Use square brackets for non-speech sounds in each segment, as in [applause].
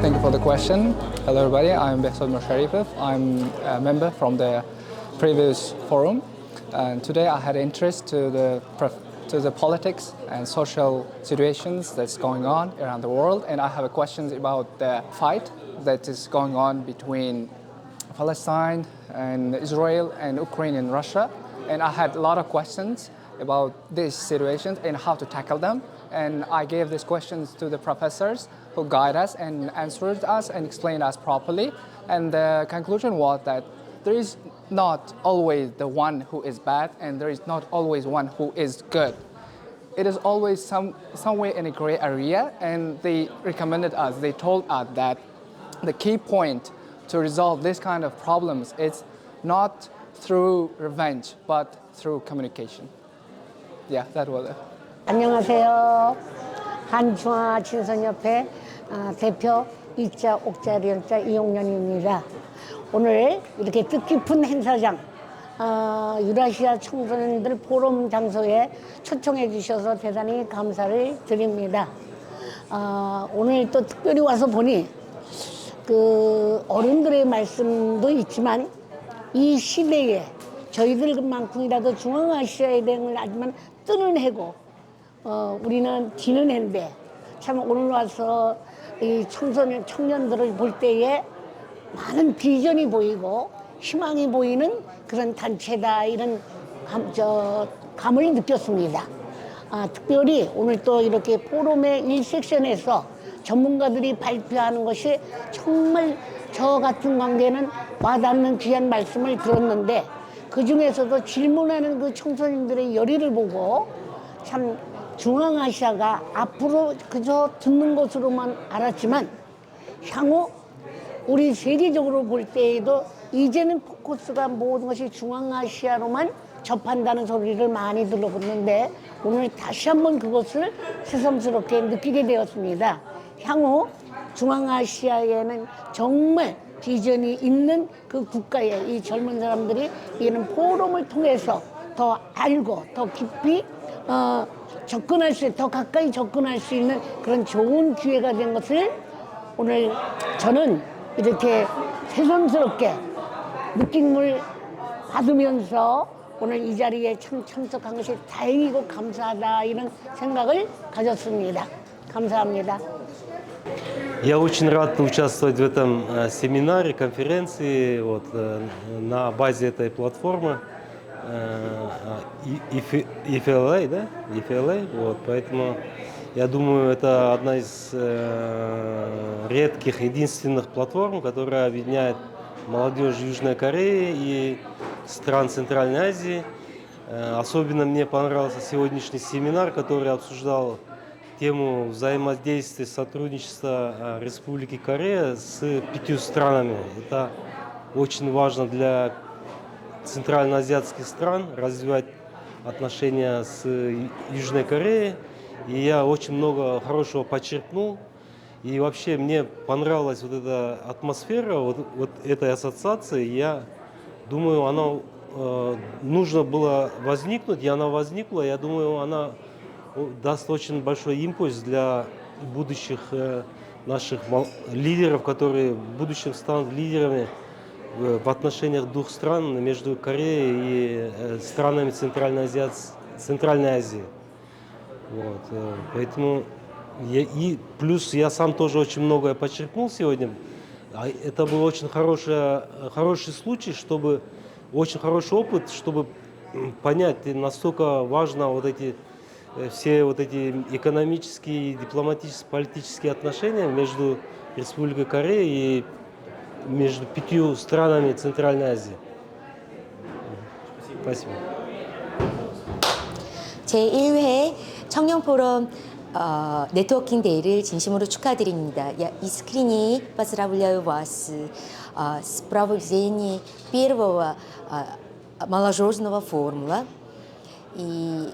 thank you for the question. Hello, everybody. I'm Behzad Musharifov. I'm a member from the previous forum, and today I had interest to the to the politics and social situations that's going on around the world, and I have a questions about the fight that is going on between Palestine and Israel and Ukraine and Russia, and I had a lot of questions about these situations and how to tackle them. And I gave these questions to the professors who guide us and answered us and explained us properly. And the conclusion was that there is not always the one who is bad and there is not always one who is good. It is always some somewhere in a gray area and they recommended us, they told us that the key point to resolve this kind of problems is not through revenge but through communication. Yeah, that was it. 안녕하세요. 한중화 친선협회 어, 대표 이자 옥자 리영자 이용년입니다. 오늘 이렇게 뜻깊은 행사장 어, 유라시아 청소년들 포럼 장소에 초청해 주셔서 대단히 감사를 드립니다. 어, 오늘 또 특별히 와서 보니 그 어른들의 말씀도 있지만 이 시대에 저희들만큼이라도 중앙아시아 에 대한 하지만 뜨는 해고 어, 우리는 지는 해인데 참 오늘 와서 이 청소년 청년들을 볼 때에 많은 비전이 보이고 희망이 보이는 그런 단체다 이런 감, 저, 감을 느꼈습니다. 아, 특별히 오늘 또 이렇게 포럼의 1섹션에서 전문가들이 발표하는 것이 정말 저 같은 관계는 와닿는 귀한 말씀을 들었는데 그 중에서도 질문하는 그 청소년들의 열의를 보고 참 중앙아시아가 앞으로 그저 듣는 것으로만 알았지만 향후 우리 세계적으로 볼 때에도 이제는 포커스가 모든 것이 중앙아시아로만 접한다는 소리를 많이 들어봤는데 오늘 다시 한번 그것을 새삼스럽게 느끼게 되었습니다. 향후 중앙아시아에는 정말 비전이 있는 그 국가에 이 젊은 사람들이 이런 포럼을 통해서 더 알고 더 깊이 어, 접근할 수, 더 가까이 접근할 수 있는 그런 좋은 기회가 된 것을 오늘 저는 이렇게 새삼스럽게 느낌을 받으면서 오늘 이 자리에 참 참석한 것이 다행이고 감사하다 이런 생각을 가졌습니다. 감사합니다. Я очень рад участвовать в этом э, семинаре, конференции вот, э, на базе этой платформы э, И- EF- EFLA, да? EFLA, вот, поэтому я думаю, это одна из э, редких, единственных платформ, которая объединяет молодежь Южной Кореи и стран Центральной Азии. Э, Особенно мне понравился сегодняшний семинар, который обсуждал тему взаимодействия, сотрудничества э, Республики Корея с пятью странами. Это очень важно для центральноазиатских стран развивать отношения с Южной Кореей. И я очень много хорошего подчеркнул. И вообще мне понравилась вот эта атмосфера вот, вот этой ассоциации. Я думаю, она э, нужно было возникнуть, и она возникла. Я думаю, она даст очень большой импульс для будущих э, наших лидеров, которые в будущем станут лидерами в в отношениях двух стран между Кореей и э, странами Центральной, Азиат- Центральной Азии. Вот, э, поэтому я- и плюс я сам тоже очень многое подчеркнул сегодня. А Это был очень хороший, э, хороший случай, чтобы очень хороший опыт, чтобы понять, насколько важно вот эти э, все вот эти экономические, дипломатические, политические отношения между Республикой Корея и между пятью странами Центральной Азии. Спасибо. 제1회 청년 포럼 어, 네트워킹 데이를 진심으로 축하드립니다. Я искренне поздравляю вас а, с проведением первого а, молодежного форума. И на-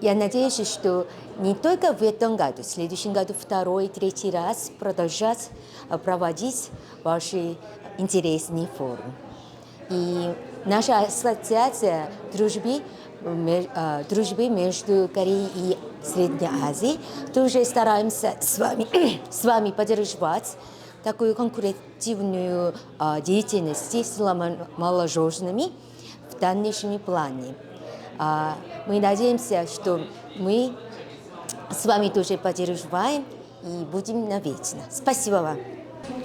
я надеюсь, что не только в этом году, в следующем году второй, третий раз продолжать а, проводить ваши интересные форумы. И наша ассоциация дружбы, ме- а, дружбы между Кореей и Средней Азии. Тоже стараемся с вами, [clears throat] с вами поддерживать такую конкурентивную а, деятельность с молодежными в дальнейшем плане. А, мы надеемся, что мы с вами тоже поддерживаем и будем навечно. Спасибо вам.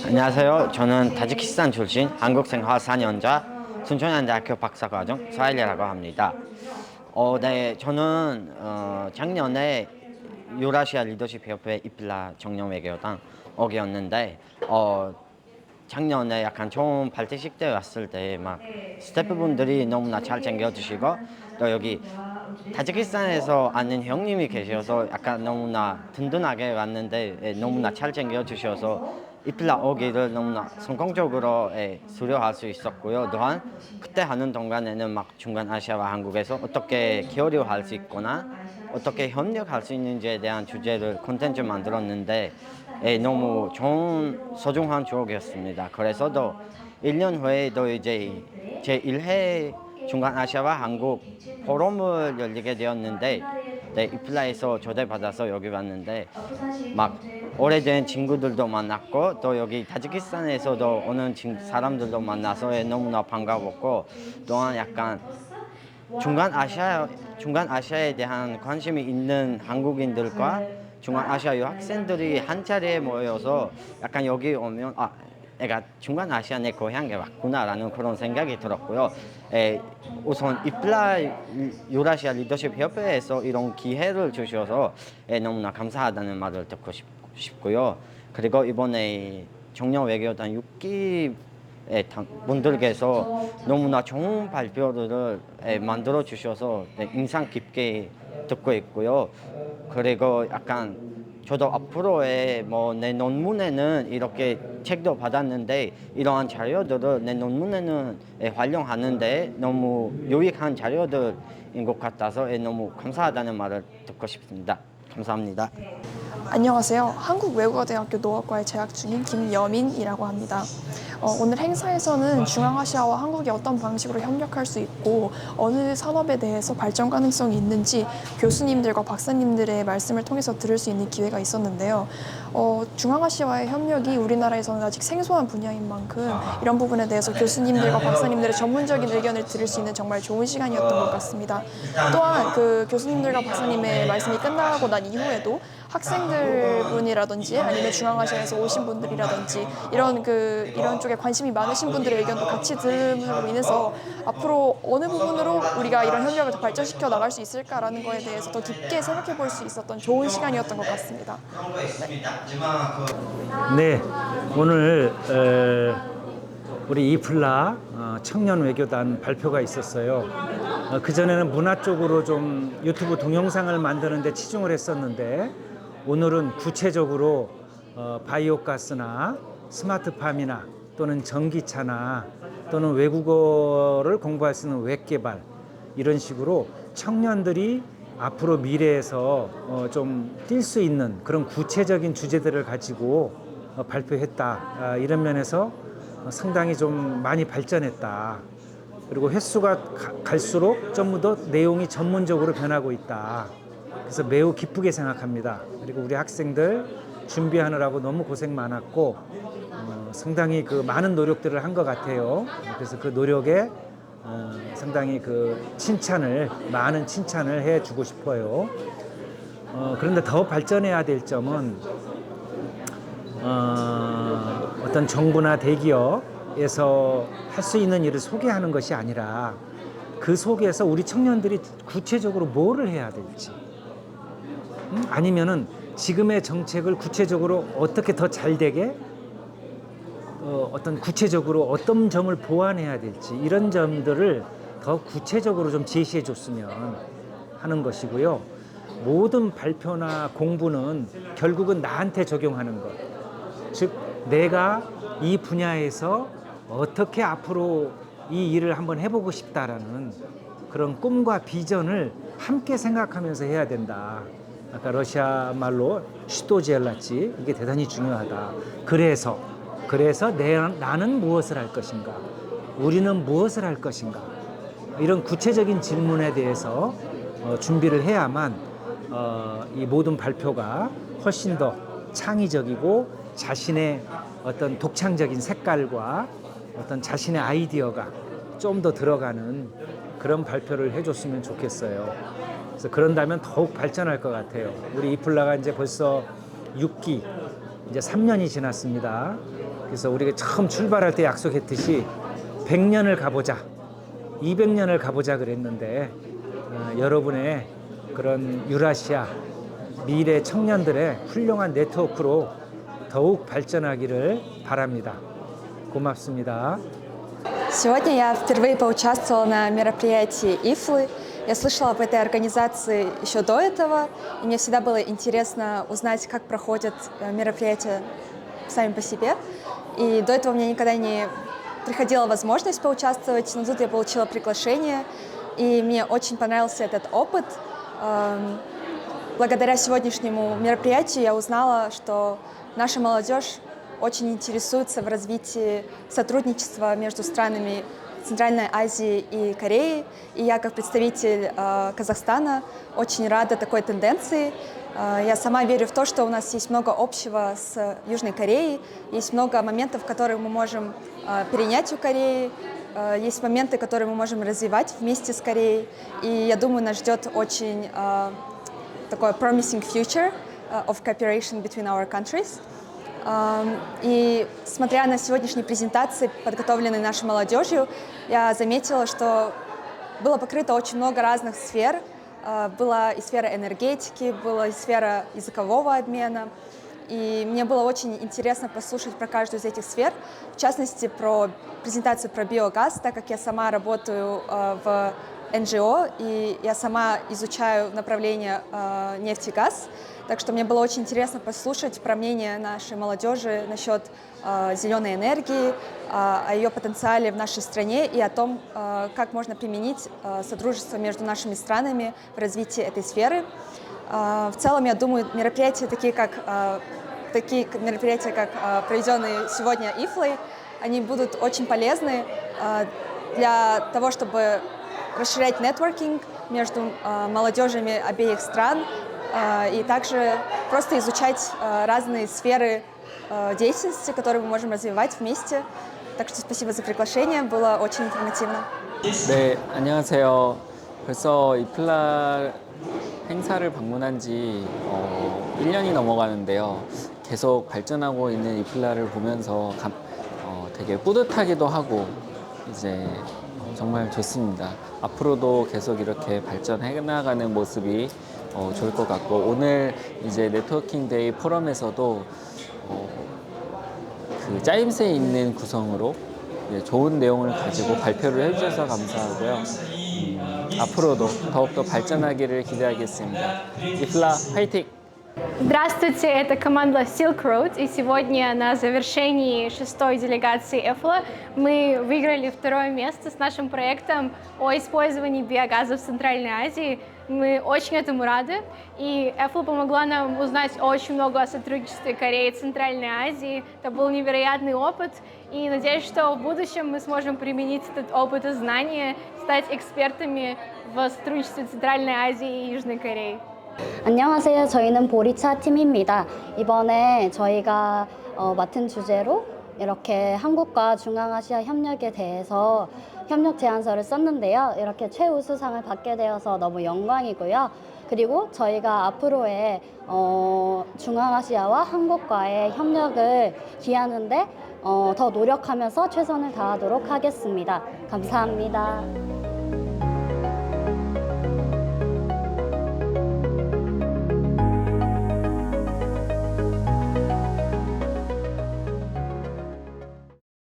안녕하세요. 저는 타지키스탄 출신 한국 생활 4년자 순천향대학교 박사과정 서하일이라고 합니다. 어, 네, 저는 어, 작년에 유라시아 리더십 협회 이필라 정령 외교당 오게였는데 어, 작년에 약간 좋은 발대식 때 왔을 때 막 스태프분들이 너무나 잘 챙겨주시고 또 여기 타지키스탄에서 아는 형님이 계셔서 약간 너무나 든든하게 왔는데 예, 너무나 잘 챙겨 주셔서 이필라 오기를 너무나 성공적으로 예, 수료할 수 있었고요. 또한 그때 하는 동안에는 막 중간 아시아와 한국에서 어떻게 교류할 수 있거나 어떻게 협력할 수 있는지에 대한 주제를 콘텐츠 만들었는데 예, 너무 좋은 소중한 추억이었습니다. 그래서도 1년 후에도 이제 제 1회 중간 아시아와 한국 포럼을 열리게 되었는데 네, 이플라에서 초대받아서 여기 왔는데 막 오래된 친구들도 만났고 또 여기 타지키스탄에서도 오는 친- 사람들도 만나서 예, 너무나 반가웠고 또한 약간 중간 아시아 중간 아시아에 대한 관심이 있는 한국인들과 중간 아시아 유학생들이 한 자리에 모여서 약간 여기 오면 아 애가 중간 아시아 내 고향에 왔구나라는 그런 생각이 들었고요. 에, 우선 이플라 유라시아 리더십 협회에서 이런 기회를 주셔서 에, 너무나 감사하다는 말을 듣고 싶, 싶고요. 그리고 이번에 정령 외교단 6기 예, 당- 분들께서 너무나 좋은 발표를 예, 만들어 주셔서 네, 인상 깊게 듣고 있고요. 그리고 약간 저도 앞으로의 뭐 내 논문에는 이렇게 책도 받았는데 이러한 자료들을 내 논문에는 예, 활용하는데 너무 유익한 자료들인 것 같아서 예, 너무 감사하다는 말을 듣고 싶습니다. 감사합니다. 안녕하세요. 한국외국어대학교 노학과에 재학 중인 김여민이라고 합니다. 어, 오늘 행사에서는 중앙아시아와 한국이 어떤 방식으로 협력할 수 있고 어느 산업에 대해서 발전 가능성이 있는지 교수님들과 박사님들의 말씀을 통해서 들을 수 있는 기회가 있었는데요. 어, 중앙아시아와의 협력이 우리나라에서는 아직 생소한 분야인 만큼 이런 부분에 대해서 교수님들과 박사님들의 전문적인 의견을 들을 수 있는 정말 좋은 시간이었던 것 같습니다. 또한 그 교수님들과 박사님의 말씀이 끝나고 난 이후에도 학생들 분이라든지 아니면 중앙아시아에서 오신 분들이라든지 이런 그 이런 쪽에 관심이 많으신 분들의 의견도 같이 들음으로 인해서 앞으로 어느 부분으로 우리가 이런 협력을 더 발전시켜 나갈 수 있을까라는 거에 대해서 더 깊게 생각해 볼 수 있었던 좋은 시간이었던 것 같습니다. 네, 오늘 어, 우리 이플라 어, 청년 외교단 발표가 있었어요. 그 전에는 문화 쪽으로 좀 유튜브 동영상을 만드는데 치중을 했었는데 오늘은 구체적으로 어, 바이오 가스나 스마트팜이나 또는 전기차나 또는 외국어를 공부할 수 있는 웹 개발 이런 식으로 청년들이 앞으로 미래에서 어, 좀뛸 수 있는 그런 구체적인 주제들을 가지고 어, 발표했다. 아, 이런 면에서 어, 상당히 좀 많이 발전했다. 그리고 횟수가 가- 갈수록 좀더 내용이 전문적으로 변하고 있다. 그래서 매우 기쁘게 생각합니다. 그리고 우리 학생들 준비하느라고 너무 고생 많았고 어, 상당히 그 많은 노력들을 한 것 같아요. 그래서 그 노력에 어, 상당히 그 칭찬을 많은 칭찬을 해주고 싶어요. 어, 그런데 더 발전해야 될 점은 어, 어떤 정부나 대기업에서 할 수 있는 일을 소개하는 것이 아니라 그 속에서 우리 청년들이 구체적으로 뭐를 해야 될지 음? 아니면은 지금의 정책을 구체적으로 어떻게 더 잘 되게 어, 어떤 구체적으로 어떤 점을 보완해야 될지 이런 점들을 더 구체적으로 좀 제시해 줬으면 하는 것이고요. 모든 발표나 공부는 결국은 나한테 적용하는 것. 즉, 내가 이 분야에서 어떻게 앞으로 이 일을 한번 해보고 싶다라는 그런 꿈과 비전을 함께 생각하면서 해야 된다. 아까 러시아 말로 슈토젤라치 이게 대단히 중요하다. 그래서 그래서 내, 나는 무엇을 할 것인가? 우리는 무엇을 할 것인가? 이런 구체적인 질문에 대해서 어, 준비를 해야만 어, 이 모든 발표가 훨씬 더 창의적이고 자신의 어떤 독창적인 색깔과 어떤 자신의 아이디어가 좀 더 들어가는 그런 발표를 해줬으면 좋겠어요. 그래서 그런다면 더욱 발전할 것 같아요. 우리 이플라가 이제 벌써 6기, 이제 3년이 지났습니다. 그래서 우리가 처음 출발할 때 약속했듯이 100년을 가보자, 200년을 가보자 그랬는데 어, 여러분의 그런 유라시아 미래 청년들의 훌륭한 네트워크로 더욱 발전하기를 바랍니다. 고맙습니다. Сегодня я впервые поучаствовала на мероприятии ИФЛы. Я слышала об этой организации еще до этого, и мне всегда было интересно узнать, как проходят э, мероприятия сами по себе. И до этого у меня никогда не приходила возможность поучаствовать, но тут я получила приглашение, и мне очень понравился этот опыт. Эм, Благодаря сегодняшнему мероприятию я узнала, что наша молодежь очень интересуется в развитии сотрудничества между странами Центральной Азии и Кореи. И я, как представитель э, Казахстана, очень рада такой тенденции. Э, я сама верю в то, что у нас есть много общего с Южной Кореей, есть много моментов, которые мы можем э, перенять у Кореи, э, есть моменты, которые мы можем развивать вместе с Кореей. И я думаю, нас ждет очень э, такой promising future uh, of cooperation between our countries. И смотря на сегодняшние презентации, подготовленные нашей молодежью, я заметила, что было покрыто очень много разных сфер. Uh, Была и сфера энергетики, была и сфера языкового обмена. И мне было очень интересно послушать про каждую из этих сфер, в частности, про презентацию про биогаз, так как я сама работаю э, в НГО, и я сама изучаю направление э, нефть и газ. Так что мне было очень интересно послушать про мнение нашей молодежи насчет э, зеленой энергии, э, о ее потенциале в нашей стране и о том, э, как можно применить э, сотрудничество между нашими странами в развитии этой сферы. Э, В целом, я думаю, мероприятия такие, как э, такие мероприятия, как э, проведенные сегодня ИФЛой, они будут очень полезны э, для того, чтобы расширять нетворкинг между э, молодежами обеих стран э, и также просто изучать э, разные сферы э, деятельности, которые мы можем развивать вместе. Так что спасибо за приглашение, было очень информативно. 네, 안녕하세요. 벌써 이플라 행사를 방문한 지 어, 1년이 넘어가는데요. 계속 발전하고 있는 이플라를 보면서 감- 어, 되게 뿌듯하기도 하고 이제 정말 좋습니다. 앞으로도 계속 이렇게 발전해 나가는 모습이 어, 좋을 것 같고 오늘 이제 네트워킹 데이 포럼에서도 어, 그 짜임새 있는 구성으로 예, 좋은 내용을 가지고 발표를 해주셔서 감사하고요. 음, 앞으로도 더욱더 발전하기를 기대하겠습니다. 이플라 화이팅! Здравствуйте, это команда Silk Road, и сегодня на завершении шестой делегации EFLA мы выиграли второе место с нашим проектом о использовании биогаза в Центральной Азии. Мы очень этому рады, и EFLA помогла нам узнать очень много о сотрудничестве Кореи и Центральной Азии. Это был невероятный опыт, и надеюсь, что в будущем мы сможем применить этот опыт и знания, стать экспертами в сотрудничестве Центральной Азии и Южной Кореи. 안녕하세요. 저희는 보리차 팀입니다. 이번에 저희가 어, 맡은 주제로 이렇게 한국과 중앙아시아 협력에 대해서 협력 제안서를 썼는데요. 이렇게 최우수상을 받게 되어서 너무 영광이고요. 그리고 저희가 앞으로의 어, 중앙아시아와 한국과의 협력을 기하는데 어, 더 노력하면서 최선을 다하도록 하겠습니다. 감사합니다.